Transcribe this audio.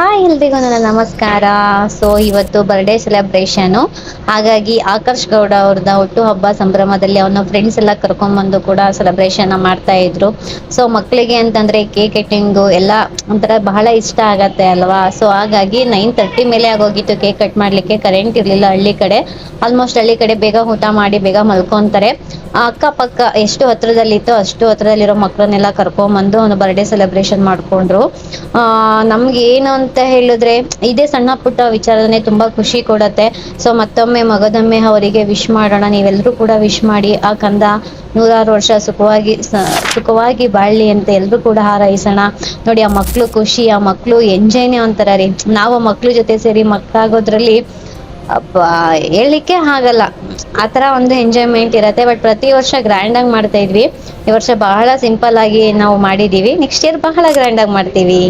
Hi ಎಲ್ರಿಗೂ ನನ್ನ ನಮಸ್ಕಾರ. ಸೊ ಇವತ್ತು ಬರ್ಡೇ ಸೆಲೆಬ್ರೇಷನು ಹಾಗಾಗಿ ಆಕರ್ಷ್ ಗೌಡ ಅವ್ರದ್ದು ಹುಟ್ಟುಹಬ್ಬ ಸಂಭ್ರಮದಲ್ಲಿ ಅವನ ಫ್ರೆಂಡ್ಸ್ ಎಲ್ಲ ಕರ್ಕೊಂಡ್ಬಂದು ಕೂಡ ಸೆಲೆಬ್ರೇಷನ್ ಮಾಡ್ತಾ ಇದ್ರು. ಸೊ ಮಕ್ಕಳಿಗೆ ಅಂತಂದ್ರೆ ಕೇಕ್ ಕಟ್ಟಿಂಗು ಎಲ್ಲ ಒಂಥರ ಬಹಳ ಇಷ್ಟ ಆಗತ್ತೆ ಅಲ್ವಾ? ಸೊ ಹಾಗಾಗಿ ನೈನ್ ತರ್ಟಿ ಮೇಲೆ ಆಗೋಗಿತ್ತು ಕೇಕ್ ಕಟ್ ಮಾಡ್ಲಿಕ್ಕೆ. ಕರೆಂಟ್ ಇರಲಿಲ್ಲ ಹಳ್ಳಿ ಕಡೆ. ಆಲ್ಮೋಸ್ಟ್ ಹಳ್ಳಿ ಕಡೆ ಬೇಗ ಊಟ ಮಾಡಿ ಬೇಗ ಮಲ್ಕೊಂತಾರೆ. ಅಕ್ಕಪಕ್ಕ ಎಷ್ಟು ಹತ್ರದಲ್ಲಿತ್ತೋ ಅಷ್ಟು ಹತ್ರದಲ್ಲಿರೋ ಮಕ್ಕಳನ್ನೆಲ್ಲ ಕರ್ಕೊಂಬಂದು ಅವನು ಬರ್ಡೇ ಸೆಲೆಬ್ರೇಷನ್ ಮಾಡ್ಕೊಂಡ್ರು. ಆ, ನಮ್ಗೆ ಏನು ಅಂತ ಹೇಳಿದ್ರೆ ಇದೇ ಸಣ್ಣ ಪುಟ್ಟ ವಿಚಾರನೆ ತುಂಬಾ ಖುಷಿ ಕೊಡತ್ತೆ. ಸೊ ಮತ್ತೊಮ್ಮೆ ಮಗದೊಮ್ಮೆ ಅವರಿಗೆ ವಿಶ್ ಮಾಡೋಣ. ನೀವೆಲ್ಲರೂ ಕೂಡ ವಿಶ್ ಮಾಡಿ ಆ ಕಂದ ನೂರಾರು ವರ್ಷ ಸುಖವಾಗಿ ಸುಖವಾಗಿ ಬಾಳ್ಲಿ ಅಂತ ಎಲ್ರು ಕೂಡ ಹಾರೈಸೋಣ. ನೋಡಿ, ಆ ಮಕ್ಳು ಖುಷಿ, ಆ ಮಕ್ಳು ಎಂಜಾಯ್ನೇ ಅಂತಾರ ರೀ. ನಾವು ಮಕ್ಳು ಜೊತೆ ಸೇರಿ ಮಕ್ಕಳಾಗೋದ್ರಲ್ಲಿ ಅಪ್ಪ ಹೇಳಲಿಕ್ಕೆ ಆಗಲ್ಲ. ಆ ಥರ ಒಂದು ಎಂಜಾಯ್ಮೆಂಟ್ ಇರತ್ತೆ. ಬಟ್ ಪ್ರತಿ ವರ್ಷ ಗ್ರ್ಯಾಂಡ್ ಆಗಿ ಮಾಡ್ತಾ ಇದ್ವಿ. ಈ ವರ್ಷ ಬಹಳ ಸಿಂಪಲ್ ಆಗಿ ನಾವು ಮಾಡಿದೀವಿ ನೆಕ್ಸ್ಟ್ ಇಯರ್ ಬಹಳ ಗ್ರ್ಯಾಂಡ್ ಆಗಿ ಮಾಡ್ತೀವಿ.